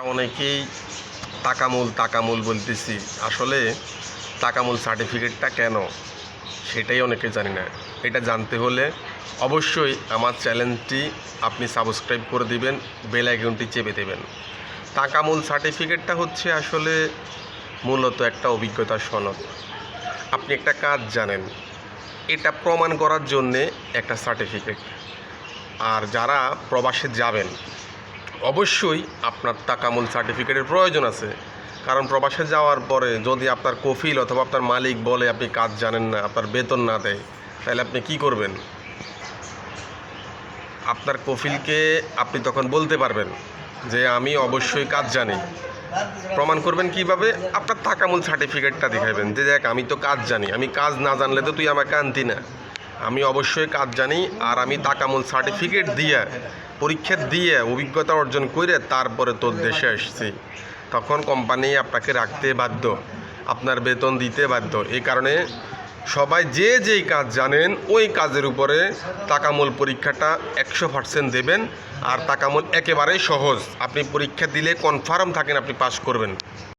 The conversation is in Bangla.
অনেকেই তাকামূল তাকামূল বলতেছি। আসলে তাকামূল সার্টিফিকেটটা কেন? সেটাই অনেকে জানি না। এটা জানতে হলে অবশ্যই আমার চ্যানেলটি আপনি সাবস্ক্রাইব করে দিবেন, বেল আইকনটি চেপে দেবেন। তাকামূল সার্টিফিকেটটা হচ্ছে আসলে মূলত একটা অভিজ্ঞতা সনদ। আপনি একটা কাজ জানেন, এটা প্রমাণ করার জন্যে একটা সার্টিফিকেট। আর যারা প্রবাসে যাবেন অবশ্যই আপনার তাকামূল সার্টিফিকেটের প্রয়োজন আছে। কারণ প্রবাসে যাওয়ার পরে যদি আপনার কফিল অথবা আপনার মালিক বলে আপনি কাজ জানেন না, আপনার বেতন না দেয়, তাহলে আপনি কি করবেন? আপনার কফিলকে আপনি তখন বলতে পারবেন যে আমি অবশ্যই কাজ জানি। প্রমাণ করবেন কীভাবে? আপনার তাকামূল সার্টিফিকেটটা দেখাবেন যে দেখ আমি তো কাজ জানি, আমি কাজ না জানলে তো তুই আমাকে আনতি না। আমি অবশ্যই কাজ জানি আর আমি তাকামূল সার্টিফিকেট দিয়ে, পরীক্ষা দিয়ে অভিজ্ঞতা অর্জন করে তারপরে তোর দেশে আসছি। তখন কোম্পানি আপনাকে রাখতে বাধ্য, আপনার বেতন দিতে বাধ্য। এই কারণে সবাই যে যেই কাজ জানেন, ওই কাজের উপরে তাকামূল পরীক্ষাটা একশো পার্সেন্ট দেবেন আর তাকামূল একেবারেই সহজ। আপনি পরীক্ষা দিলে কনফার্ম থাকেন, আপনি পাস করবেন।